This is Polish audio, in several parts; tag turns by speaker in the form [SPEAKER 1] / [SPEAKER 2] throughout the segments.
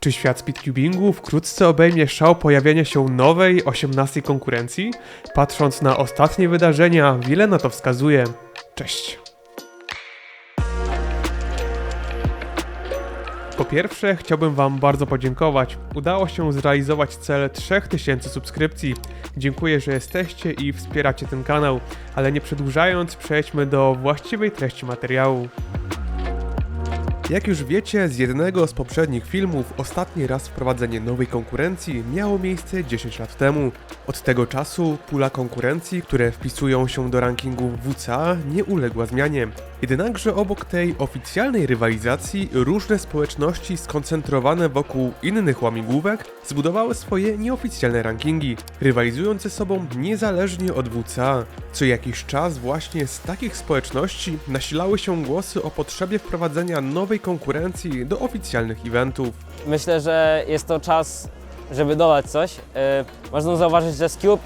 [SPEAKER 1] Czy świat speedcubingu wkrótce obejmie szał pojawienia się nowej, 18 konkurencji? Patrząc na ostatnie wydarzenia, wiele na to wskazuje. Cześć! Po pierwsze, chciałbym Wam bardzo podziękować. Udało się zrealizować cel 3000 subskrypcji. Dziękuję, że jesteście i wspieracie ten kanał, ale nie przedłużając, przejdźmy do właściwej treści materiału. Jak już wiecie, z jednego z poprzednich filmów ostatni raz wprowadzenie nowej konkurencji miało miejsce 10 lat temu. Od tego czasu pula konkurencji, które wpisują się do rankingu WCA nie uległa zmianie. Jednakże obok tej oficjalnej rywalizacji różne społeczności skoncentrowane wokół innych łamigłówek zbudowały swoje nieoficjalne rankingi, rywalizując ze sobą niezależnie od WCA. Co jakiś czas właśnie z takich społeczności nasilały się głosy o potrzebie wprowadzenia nowej konkurencji do oficjalnych eventów.
[SPEAKER 2] Myślę, że jest to czas, żeby dodać coś. Yy, można zauważyć, że Scube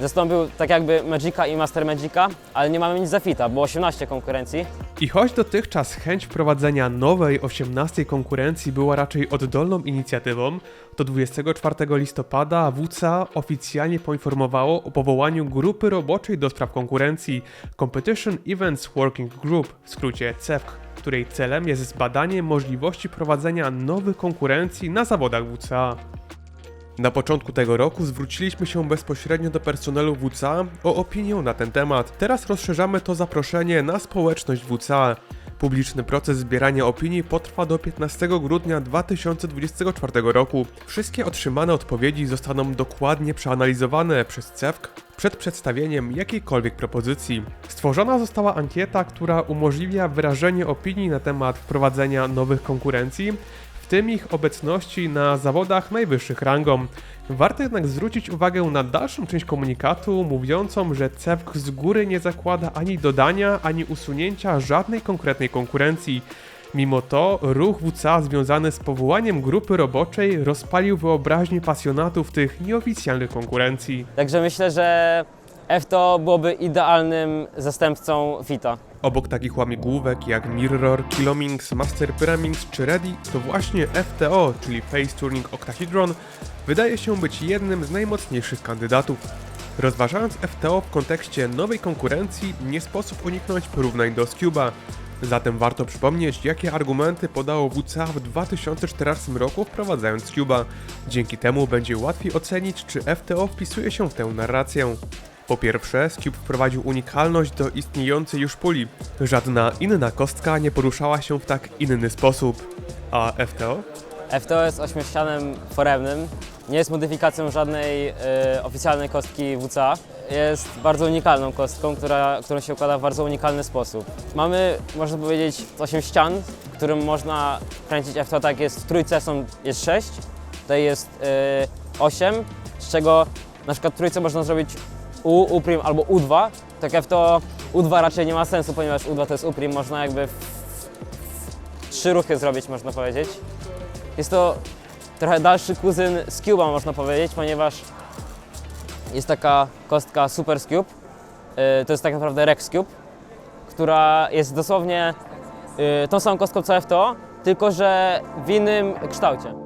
[SPEAKER 2] zastąpił tak jakby Magica i Master Magica, ale nie mamy nic za fita, było 18 konkurencji.
[SPEAKER 1] I choć dotychczas chęć wprowadzenia nowej 18 konkurencji była raczej oddolną inicjatywą, to 24 listopada WCA oficjalnie poinformowało o powołaniu grupy roboczej do spraw konkurencji Competition Events Working Group, w skrócie CEWK, której celem jest zbadanie możliwości prowadzenia nowych konkurencji na zawodach WCA. Na początku tego roku zwróciliśmy się bezpośrednio do personelu WCA o opinię na ten temat. Teraz rozszerzamy to zaproszenie na społeczność WCA. Publiczny proces zbierania opinii potrwa do 15 grudnia 2024 roku. Wszystkie otrzymane odpowiedzi zostaną dokładnie przeanalizowane przez CEWK przed przedstawieniem jakiejkolwiek propozycji. Stworzona została ankieta, która umożliwia wyrażenie opinii na temat wprowadzenia nowych konkurencji, w tym ich obecności na zawodach najwyższych rangą. Warto jednak zwrócić uwagę na dalszą część komunikatu mówiącą, że CEWK z góry nie zakłada ani dodania, ani usunięcia żadnej konkretnej konkurencji. Mimo to ruch WCA związany z powołaniem grupy roboczej rozpalił wyobraźnię pasjonatów tych nieoficjalnych konkurencji.
[SPEAKER 2] Także myślę, że FTO byłoby idealnym zastępcą fita.
[SPEAKER 1] Obok takich łamigłówek jak Mirror, Kilomings, Master Pyramings czy Ready, to właśnie FTO, czyli Face Turning Octahedron, wydaje się być jednym z najmocniejszych kandydatów. Rozważając FTO w kontekście nowej konkurencji, nie sposób uniknąć porównań do Scuba. Zatem warto przypomnieć, jakie argumenty podało WCA w 2014 roku wprowadzając Scuba. Dzięki temu będzie łatwiej ocenić, czy FTO wpisuje się w tę narrację. Po pierwsze, Scube wprowadził unikalność do istniejącej już puli. Żadna inna kostka nie poruszała się w tak inny sposób. A FTO?
[SPEAKER 2] FTO jest ośmiościanem foremnym, nie jest modyfikacją żadnej y, oficjalnej kostki WCA. Jest bardzo unikalną kostką, która, którą się układa w bardzo unikalny sposób. Mamy, można powiedzieć, 8 ścian, którym można kręcić FTO tak jest w trójce są, jest 6, tutaj jest y, 8, z czego na przykład trójce można zrobić U, U' albo U2. Tak FTO U2 raczej nie ma sensu, ponieważ U2 to jest U', można jakby w, trzy ruchy zrobić, można powiedzieć. Jest to trochę dalszy kuzyn Scuba, można powiedzieć, ponieważ jest taka kostka Super Scube. Yy, To jest tak naprawdę Rex Cube, która jest dosłownie yy, tą samą kostką co FTO, tylko że w innym kształcie.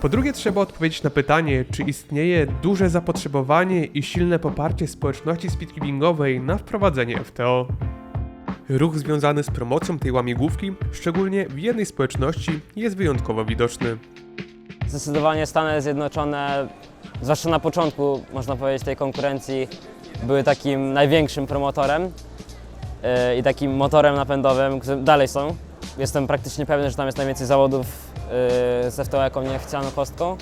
[SPEAKER 1] Po drugie, trzeba odpowiedzieć na pytanie, czy istnieje duże zapotrzebowanie i silne poparcie społeczności speedcubingowej na wprowadzenie FTO. Ruch związany z promocją tej łamigłówki, szczególnie w jednej społeczności, jest wyjątkowo widoczny.
[SPEAKER 2] Zdecydowanie Stany Zjednoczone, zwłaszcza na początku, można powiedzieć, tej konkurencji, były takim największym promotorem yy, i takim motorem napędowym, którym dalej są. Jestem praktycznie pewny, że tam jest najwięcej zawodów yy, z FTO jako nieoficjalną kostką.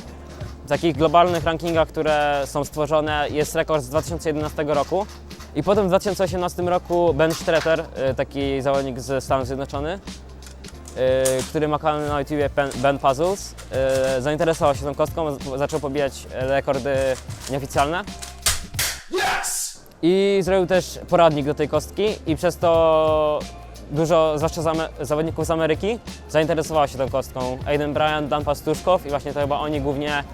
[SPEAKER 2] W takich globalnych rankingach, które są stworzone, jest rekord z 2011 roku. I potem w 2018 roku Ben Streeter, yy, taki zawodnik ze Stanów Zjednoczonych, y, który ma kanał na YouTubie Ben, Puzzles, y, zainteresował się tą kostką, zaczął pobijać rekordy nieoficjalne. I zrobił też poradnik do tej kostki i przez to dużo, zwłaszcza z zawodników z Ameryki, zainteresowało się tą kostką. Aiden Bryant, Dan Pastuszkow i właśnie to chyba oni głównie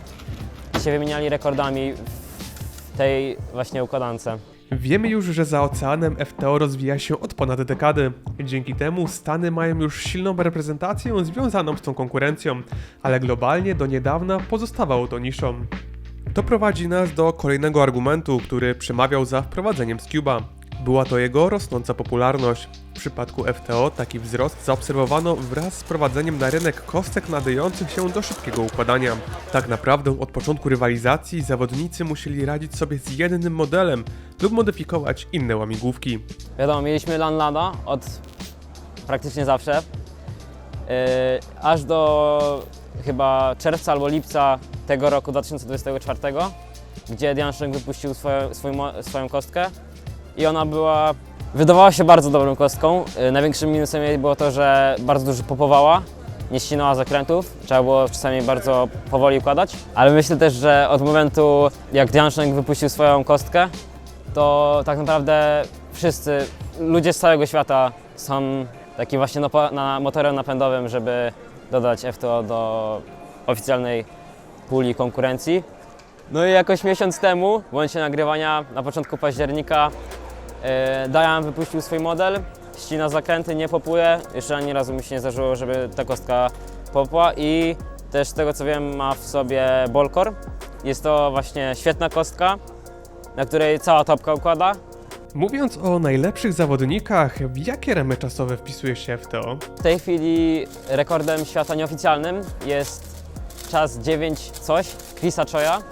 [SPEAKER 2] się wymieniali rekordami w tej właśnie układance.
[SPEAKER 1] Wiemy już, że za oceanem FTO rozwija się od ponad dekady. Dzięki temu Stany mają już silną reprezentację związaną z tą konkurencją, ale globalnie do niedawna pozostawało to niszą. To prowadzi nas do kolejnego argumentu, który przemawiał za wprowadzeniem Scuba. Była to jego rosnąca popularność. Przypadku FTO taki wzrost zaobserwowano wraz z wprowadzeniem na rynek kostek nadających się do szybkiego układania. Tak naprawdę od początku rywalizacji zawodnicy musieli radzić sobie z jednym modelem lub modyfikować inne łamigłówki.
[SPEAKER 2] Wiadomo, mieliśmy Landlada od praktycznie zawsze, yy, aż do chyba czerwca albo lipca tego roku 2024, gdzie Diansheng wypuścił swoją, swój, mo- swoją kostkę i ona była, wydawała się bardzo dobrą kostką. Yy, największym minusem jej było to, że bardzo dużo popowała, nie ścinała zakrętów, trzeba było czasami bardzo powoli układać, ale myślę też, że od momentu jak Diansheng wypuścił swoją kostkę, to tak naprawdę wszyscy ludzie z całego świata są takim właśnie na motorem napędowym, żeby dodać FTO do oficjalnej puli konkurencji. No i jakoś miesiąc temu, w momencie nagrywania na początku października, yy, Dajan wypuścił swój model, ścina zakręty, nie popuje. Jeszcze ani razu mi się nie zdarzyło, żeby ta kostka popła i też z tego co wiem ma w sobie Bolkor. Jest to właśnie świetna kostka, na której cała topka układa.
[SPEAKER 1] Mówiąc o najlepszych zawodnikach, w jakie ramy czasowe wpisuje się FTO?
[SPEAKER 2] W tej chwili rekordem świata nieoficjalnym jest czas 9 coś Chrisa Choya.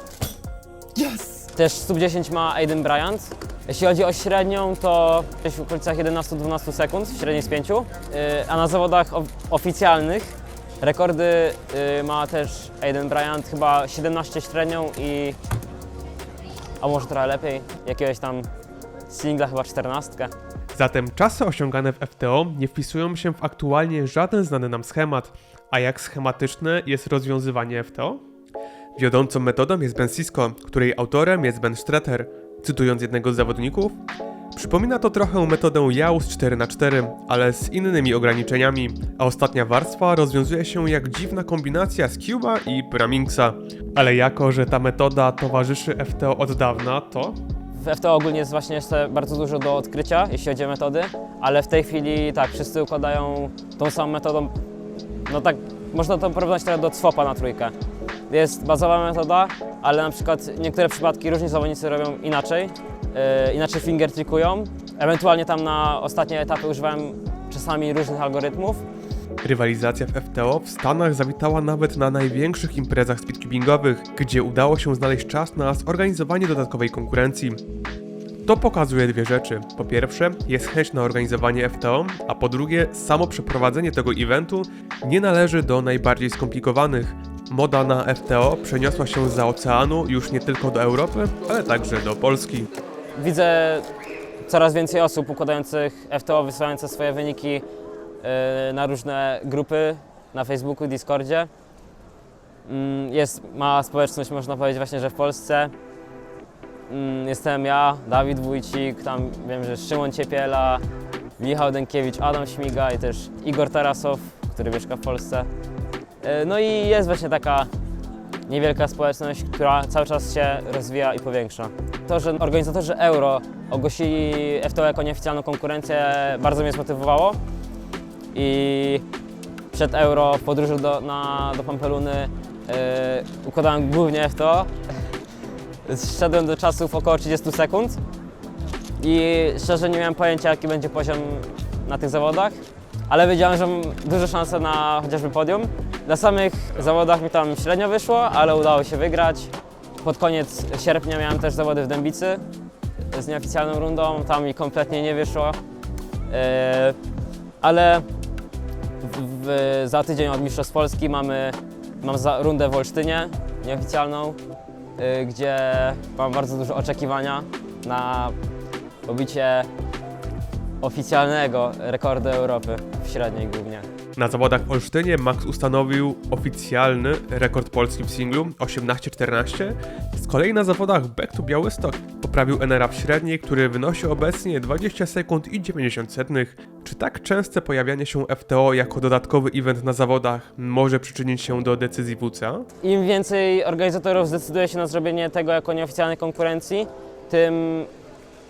[SPEAKER 2] Yes! Też sub 10 ma Aiden Bryant. Jeśli chodzi o średnią, to gdzieś w okolicach 11-12 sekund, średniej z 5. Yy, A na zawodach of- oficjalnych rekordy yy, ma też Aiden Bryant, chyba 17 średnią i... A może trochę lepiej, jakiegoś tam singla, chyba 14.
[SPEAKER 1] Zatem czasy osiągane w FTO nie wpisują się w aktualnie żaden znany nam schemat. A jak schematyczne jest rozwiązywanie FTO? Wiodącą metodą jest Ben Sisko, której autorem jest Ben Stretter. Cytując jednego z zawodników, Przypomina to trochę metodę JAUS 4x4, ale z innymi ograniczeniami, a ostatnia warstwa rozwiązuje się jak dziwna kombinacja z Cuba i Pyraminxa. Ale jako, że ta metoda towarzyszy FTO od dawna, to
[SPEAKER 2] W FTO ogólnie jest właśnie jeszcze bardzo dużo do odkrycia, jeśli chodzi o metody, ale w tej chwili tak, wszyscy układają tą samą metodą. No tak, można to porównać trochę do cwopa na trójkę. Jest bazowa metoda, ale na przykład niektóre przypadki różni zawodnicy robią inaczej, yy, inaczej finger trickują. Ewentualnie tam na ostatnie etapy używają czasami różnych algorytmów.
[SPEAKER 1] Rywalizacja w FTO w Stanach zawitała nawet na największych imprezach speedcubingowych, gdzie udało się znaleźć czas na zorganizowanie dodatkowej konkurencji. To pokazuje dwie rzeczy. Po pierwsze, jest chęć na organizowanie FTO, a po drugie, samo przeprowadzenie tego eventu nie należy do najbardziej skomplikowanych. Moda na FTO przeniosła się za oceanu już nie tylko do Europy, ale także do Polski.
[SPEAKER 2] Widzę coraz więcej osób układających FTO, wysyłające swoje wyniki yy, na różne grupy na Facebooku, Discordzie. Mm, Jest mała społeczność, można powiedzieć właśnie, że w Polsce. Mm, Jestem ja, Dawid Wójcik, tam wiem, że Szymon Ciepiela, Michał Dękiewicz, Adam Śmiga i też Igor Tarasow, który mieszka w Polsce. Yy, No i jest właśnie taka niewielka społeczność, która cały czas się rozwija i powiększa. To, że organizatorzy Euro ogłosili FTO jako nieoficjalną konkurencję, bardzo mnie zmotywowało. I przed Euro w podróży do, na, do Pampeluny yy, układałem głównie FTO. Zszedłem do czasów około 30 sekund i szczerze nie miałem pojęcia, jaki będzie poziom na tych zawodach, ale wiedziałem, że mam duże szanse na chociażby podium. Na samych zawodach mi tam średnio wyszło, ale udało się wygrać. Pod koniec sierpnia miałem też zawody w Dębicy z nieoficjalną rundą, tam mi kompletnie nie wyszło. Yy, ale w, w, za tydzień od Mistrzostw Polski mamy, mam rundę w Olsztynie nieoficjalną, yy, gdzie mam bardzo duże oczekiwania na pobicie oficjalnego rekordu Europy w średniej głównie.
[SPEAKER 1] Na zawodach w Olsztynie Max ustanowił oficjalny rekord polski w singlu 18-14. Z kolei na zawodach Back to Białystok poprawił NRA w średniej, który wynosi obecnie 20 sekund i 90 setnych. Czy tak częste pojawianie się FTO jako dodatkowy event na zawodach może przyczynić się do decyzji WCA?
[SPEAKER 2] Im więcej organizatorów zdecyduje się na zrobienie tego jako nieoficjalnej konkurencji, tym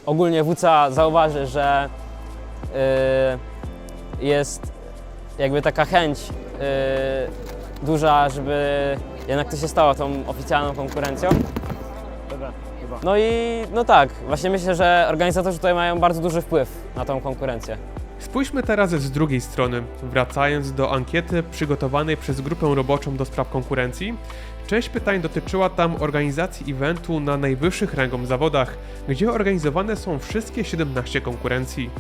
[SPEAKER 2] ogólnie WCA zauważy, że y, jest jakby taka chęć y, duża, żeby jednak to się stało tą oficjalną konkurencją. No i no tak, właśnie myślę, że organizatorzy tutaj mają bardzo duży wpływ na tą konkurencję.
[SPEAKER 1] Spójrzmy teraz z drugiej strony. Wracając do ankiety przygotowanej przez grupę roboczą do spraw konkurencji, część pytań dotyczyła tam organizacji eventu na najwyższych rangą zawodach, gdzie organizowane są wszystkie 17 konkurencji.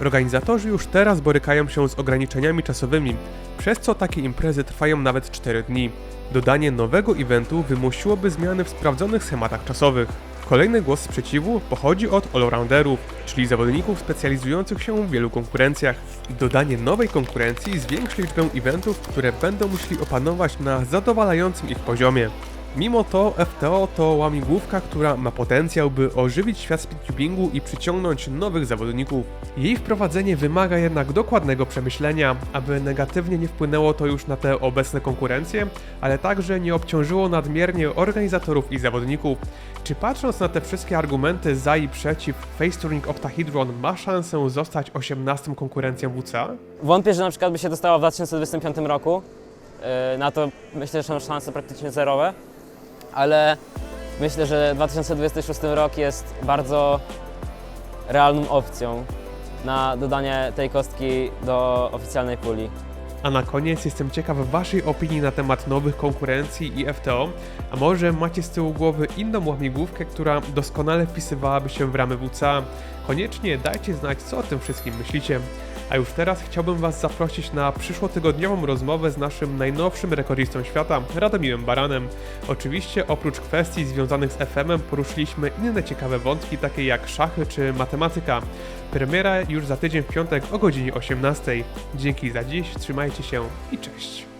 [SPEAKER 1] Organizatorzy już teraz borykają się z ograniczeniami czasowymi, przez co takie imprezy trwają nawet 4 dni. Dodanie nowego eventu wymusiłoby zmiany w sprawdzonych schematach czasowych. Kolejny głos sprzeciwu pochodzi od allrounderów, czyli zawodników specjalizujących się w wielu konkurencjach. Dodanie nowej konkurencji zwiększy liczbę eventów, które będą musieli opanować na zadowalającym ich poziomie. Mimo to FTO to łamigłówka, która ma potencjał, by ożywić świat speedcubingu i przyciągnąć nowych zawodników. Jej wprowadzenie wymaga jednak dokładnego przemyślenia, aby negatywnie nie wpłynęło to już na te obecne konkurencje, ale także nie obciążyło nadmiernie organizatorów i zawodników. Czy patrząc na te wszystkie argumenty za i przeciw, Face Touring Octahedron ma szansę zostać 18 konkurencją WCA?
[SPEAKER 2] Wątpię, że na przykład by się dostała w 2025 roku. Yy, Na to myślę, że są szanse praktycznie zerowe, ale myślę, że 2026 rok jest bardzo realną opcją na dodanie tej kostki do oficjalnej puli.
[SPEAKER 1] A na koniec jestem ciekaw Waszej opinii na temat nowych konkurencji i FTO, a może macie z tyłu głowy inną łamigłówkę, która doskonale wpisywałaby się w ramy WCA? Koniecznie dajcie znać, co o tym wszystkim myślicie. A już teraz chciałbym Was zaprosić na przyszłotygodniową rozmowę z naszym najnowszym rekordistą świata, Radomiłem Baranem. Oczywiście oprócz kwestii związanych z FM-em poruszyliśmy inne ciekawe wątki, takie jak szachy czy matematyka. Premiera już za tydzień w piątek o godzinie 18. Dzięki za dziś, trzymajcie się i cześć.